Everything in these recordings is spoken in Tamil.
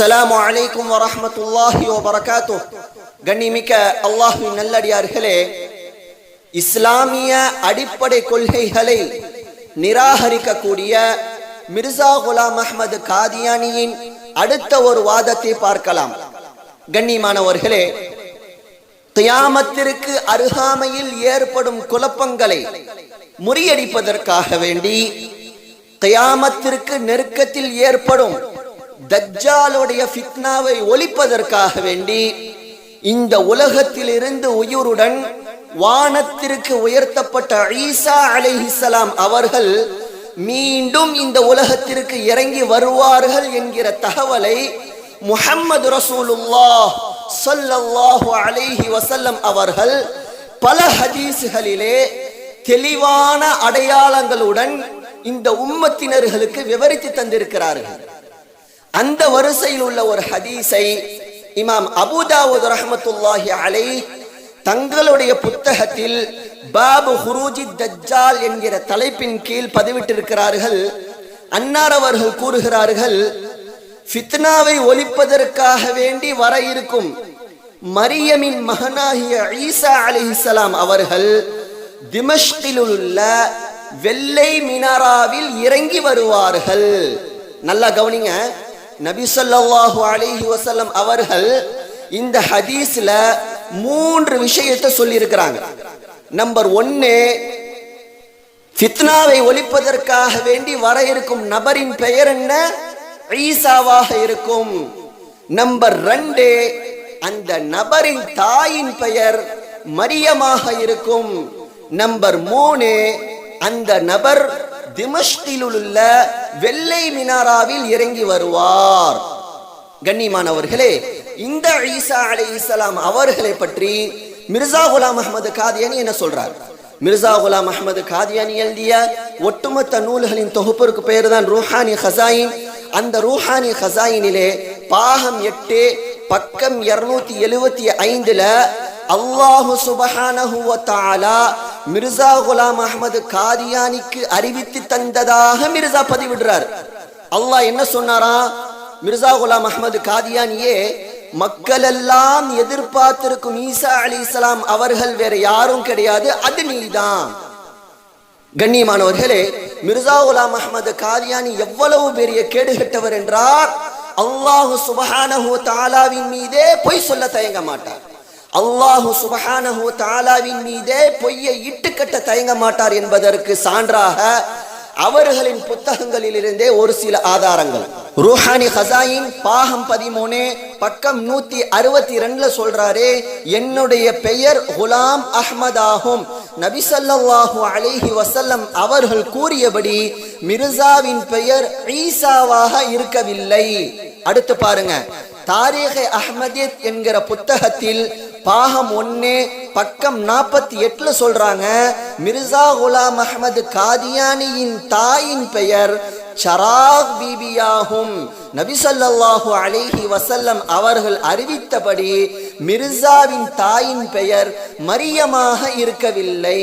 அஸ்ஸலாமு அலைக்கும் வரஹ்மத்துல்லாஹி வபரகாத்து. கண்ணிமிக்க அல்லாஹ்வின் நல்லடியார்களே இஸ்லாமிய அடிப்படை கொள்கைகளை நிராகரிக்கக்கூடிய மிர்சா குலாம் அஹ்மது காதியானியின் அடுத்த ஒரு வாதத்தை பார்க்கலாம். கண்ணியமானவர்களே தியாமத்திற்கு அருகாமையில் ஏற்படும் குழப்பங்களை முறியடிப்பதற்காக வேண்டி தியாமத்திற்கு நெருக்கத்தில் ஏற்படும் தஜ்ஜாலுடைய ஃபித்னாவை ஒழிப்பதற்காக வேண்டி இந்த உலகத்திலிருந்து உயிருடன் வானத்திற்கு உயர்த்தப்பட்ட ஈசா அலைஹிஸ்ஸலாம் அவர்கள் மீண்டும் இந்த உலகத்திற்கு இறங்கி வருவார்கள் என்கிற தகவலை முஹம்மது ரசூலுல்லாஹ் ஸல்லல்லாஹு அலைஹி வஸல்லம் அவர்கள் பல ஹதீஸ்களிலே தெளிவான அடையாளங்களுடன் இந்த உம்மத்தினர்களுக்கு விவரித்து தந்திருக்கிறார்கள். அந்த வரிசையில் உள்ள ஒரு ஹதீஸை இமாம் அபுதாவுத் ரஹமத்துல்லாஹி அலை தங்களுடைய புத்தகத்தில் பாபு ஹுரூஜி தஜ்ஜால் என்கிற தலைப்பின் கீழ் பதிவிட்டிருக்கிறார்கள். அன்னார் அவர்கள் கூறுகிறார்கள் ஃபித்னாவை ஒழிப்பதற்காக வேண்டி வர இருக்கும் மரியமின் மகனாகிய ஈசா அலிஹிசலாம் அவர்கள் திமஷ்கில் உள்ள வெள்ளை மினாராவில் இறங்கி வருவார்கள். நல்லா கவனிங்க. நபிசல்லாஹு அலிஹி வசல்லம் அவர்கள் இந்த ஹதீஸ்ல மூன்று விஷயத்தை சொல்லி இருக்கிறாங்க நம்பர் ஒன்னு ஃபித்னாவை ஒழிப்பதற்காக வேண்டி வர இருக்கும் நபரின் பெயர் என்ன? ஈசாவாக இருக்கும். நம்பர் ரெண்டு அந்த நபரின் தாயின் பெயர் மரியமாக இருக்கும். நம்பர் மூணு அந்த நபர் திமஷ்கிலுள்ள வெள்ளை மினாராவில் இறங்கி வருவார். கண்ணியமானவர்களே இந்த ஈசா அலை இஸ்லாம் அவர்களை பற்றி மிர்சா குலாம் அஹமது காதியானி என்ன சொல்றார்? மிர்சா குலாம் அஹமது காதியானி எழுதிய ஒட்டுமொத்த நூல்களின் தொகுப்பிற்கு பெயர் தான் ரூஹானி ஹசாயின் அந்த ரூஹானி ஹசாயினிலே பாகம் எட்டு பக்கம் இருநூத்தி எழுவத்தி ஐந்துல அல்லாஹு சுபஹானஹு தாலா மிர்சா குலாம் அகமது காதியானிக்கு அறிவித்து தந்ததாக மிர்சா பதிவிடுறார். அல்லாஹ் என்ன சொன்னாரா? மிர்சா குலாம் அஹமது காதியானியே மக்கள் எல்லாம் எதிர்பார்த்திருக்கும் ஈசா அலி இஸ்லாம் அவர்கள் வேற யாரும் கிடையாது அது நீதான். கண்ணியமானவர்களே மிர்சா குலாம் அஹமது காதியானி எவ்வளவு பெரிய கேடுகட்டவர் என்றார் அல்லாஹு சுபஹானஹு தாலாவின் மீதே பொய் சொல்ல தயங்க மாட்டார். அல்லாஹு சுபஹானஹு தாலாவின் மீதே பொய்யை இட்டுக்கட்ட தயங்க மாட்டார் என்பதற்கு சான்றாக அவர்களின் புத்தகங்களிலிருந்தே ஒரு சில ஆதாரங்கள். ரூஹானி ஹசாயின் பாகம் பதிமூணு பக்கம் நூத்தி அறுபத்தி ரெண்டுல சொல்றாரு என்னுடைய பெயர் குலாம் அஹ்மதாகும் நபிசல்லாஹு அலைஹி வசல்லம் அவர்கள் கூறியபடி மிர்சாவின் பெயர் ஈசாவாக இருக்கவில்லை. அடுத்து பாருங்க. தாரீக அஹ்மதித் என்கிற புத்தகத்தில் பாகம் ஒன்னு பக்கம் நாற்பத்தி எட்டுல சொல்றாங்க மிர்சா குலாம் அஹமது காதியானியின் தாயின் பெயர் சராக் பீபியாகும். நபிசல்லாஹு அலேஹி வசல்லம் அவர்கள் அறிவித்தபடி மிர்சாவின் தாயின் பெயர் மரியமாக இருக்கவில்லை.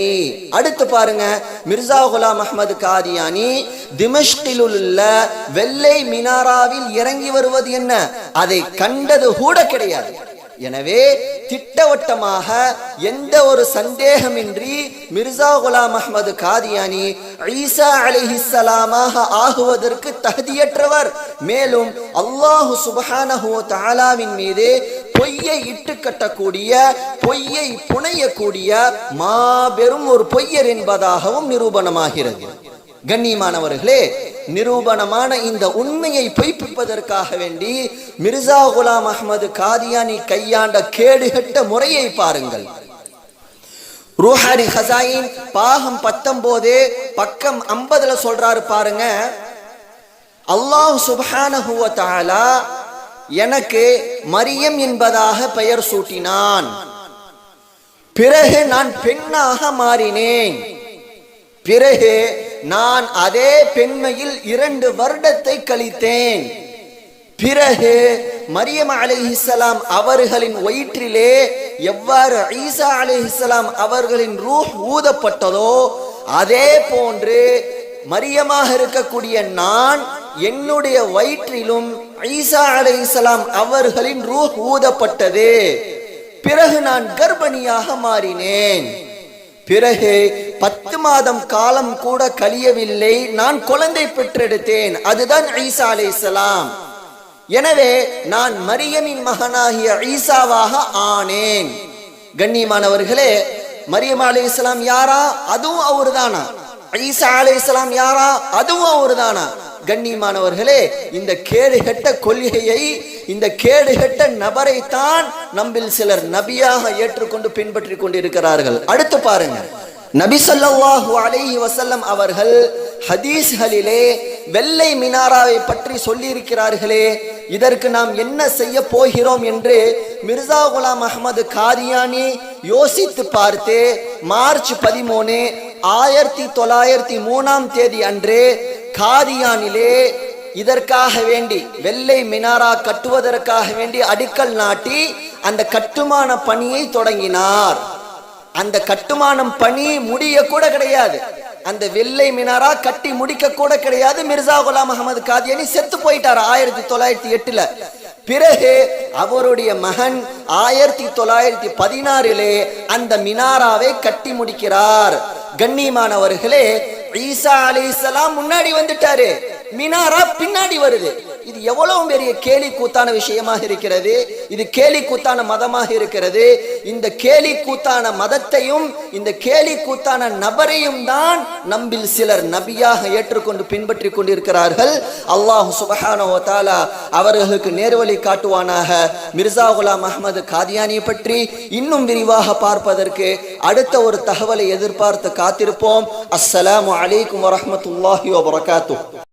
அடுத்து பாருங்க மிர்சா குலாம் அஹமது காதியானி திமஷ்கில் உள்ள வெள்ளை மினாராவில் இறங்கி வருவது என்ன? அதை கண்டது கூட கிடையாது. எனவே திட்டவட்டமாக எந்த ஒரு சந்தேகமின்றி மிர்சா குலாம் அஹமது காதியானி ஈசா அலிஹிசலாமாக ஆகுவதற்கு தகுதியற்றவர். மேலும் அல்லாஹு சுபஹானஹு தாலாவின் மீது பொய்யை இட்டு கட்டக்கூடிய பொய்யை புனையக்கூடிய மாபெரும் ஒரு பொய்யர் என்பதாகவும் நிரூபணமாகிறது. கண்ணியமானவர்களே நிரூபணமான இந்த உண்மையை பொய்ப்பிப்பதற்காக வேண்டி மிர்சா குலாம் அஹமது காதியானி கையாண்ட கேடுகட்ட முறையை பாருங்கள். ரூஹானி ஹசாயின் பாகம் பத்தொன்பது பக்கம் ஐம்பதுல சொல்றாரு பாருங்க. அல்லாஹ் சுபஹானஹு தாலா எனக்கு மரியம் என்பதாக பெயர் சூட்டினான். பிறகு நான் பெண்ணாக மாறினேன். பிறகு நான் அதே பெண்மையில் இரண்டு வருடத்தை கழித்தேன். பிறகு மரியம் அலிஹிசலாம் அவர்களின் வயிற்றிலே எவ்வாறு ஈசா அலிஹிசலாம் அவர்களின் ரூஹ் ஊதப்பட்டதோ அதே போன்று மரியமாக இருக்கக்கூடிய நான் என்னுடைய வயிற்றிலும் ஈசா அலிஹிசலாம் அவர்களின் ரூஹ் ஊதப்பட்டது. பிறகு நான் கர்ப்பிணியாக மாறினேன். பிறகு பத்து மாதம் காலம் கூட கழியவில்லை. நான் குழந்தை பெற்றெடுத்தேன். அதுதான் ஈசா அலைஹிஸ்ஸலாம் எனவே நான் மரியமின் மகனாகிய ஈசாவாக ஆனேன். கண்ணியமானவர்களே மரியம் அலைஹிஸ்ஸலாம் யாரா? அதுவும் அவருதானா? ஈசா அலைஹிஸ்ஸலாம் யாரா? அதுவும் அவர்தானா? கண்ணியமானவர்களே இந்த கேடுகட்ட கொள்கையை இந்த கேடுகட்ட நபரை தான் நம்பில் சிலர் நபியாக ஏற்றுக்கொண்டு பின்பற்றி கொண்டிருக்கிறார்கள். அடுத்து பாருங்க. நபிசல்லாஹு ஸல்லல்லாஹு அலைஹி அவர்கள் ஹதீஸ்களிலே வெள்ளை மினாராவை பற்றி சொல்லியிருக்கிறார்களே இதற்கு நாம் என்ன செய்ய போகிறோம் என்று மிர்சா குலாம் அஹமது காதியானி யோசித்து பார்த்து மார்ச் பதிமூணு ஆயிரத்தி தொள்ளாயிரத்தி மூணாம் தேதி அன்று காதியானிலே இதற்காக வேண்டி வெள்ளை மினாரா கட்டுவதற்காக வேண்டி அடிக்கல் நாட்டி அந்த கட்டுமான பணியை தொடங்கினார். அந்த கட்டுமானம் பணி முடிய கூட கிடையாது. அந்த வெள்ளை மினாரா கட்டி முடிக்க கூட கிடையாது. மிர்சா குலாம் அகமது காதியானி செத்து போயிட்டார் ஆயிரத்தி தொள்ளாயிரத்தி எட்டுல. பிறகு அவருடைய மகன் ஆயிரத்தி தொள்ளாயிரத்தி பதினாறிலே அந்த மினாராவை கட்டி முடிக்கிறார். கண்ணியமானவர்களே ஈசா அலி முன்னாடி வந்துட்டாரு. மினாரா பின்னாடி வருது. இது எவ்வளவு பெரிய கேலி கூத்தான விஷயமாக இருக்கிறது? இது கேலி கூத்தான மதமாக இருக்கிறது. இந்த கேலி கூத்தான மதத்தையும் இந்த கேலி கூத்தான நபரையும் தான் நம்பில் சிலர் நபியாக ஏற்றுக்கொண்டு பின்பற்றி கொண்டிருக்கிறார்கள். அல்லாஹ் சுபஹானஹு வ அவர்களுக்கு நேர்வழி காட்டுவானாக. மிர்சா குலாம் அஹமது காதியானியை பற்றி இன்னும் விரிவாக பார்ப்பதற்கு அடுத்த ஒரு தகவலை எதிர்பார்த்து காத்திருப்போம். அஸ்ஸலாமு அலைக்கும் வரமத்துல்லாஹி வபரகாத்துஹ்.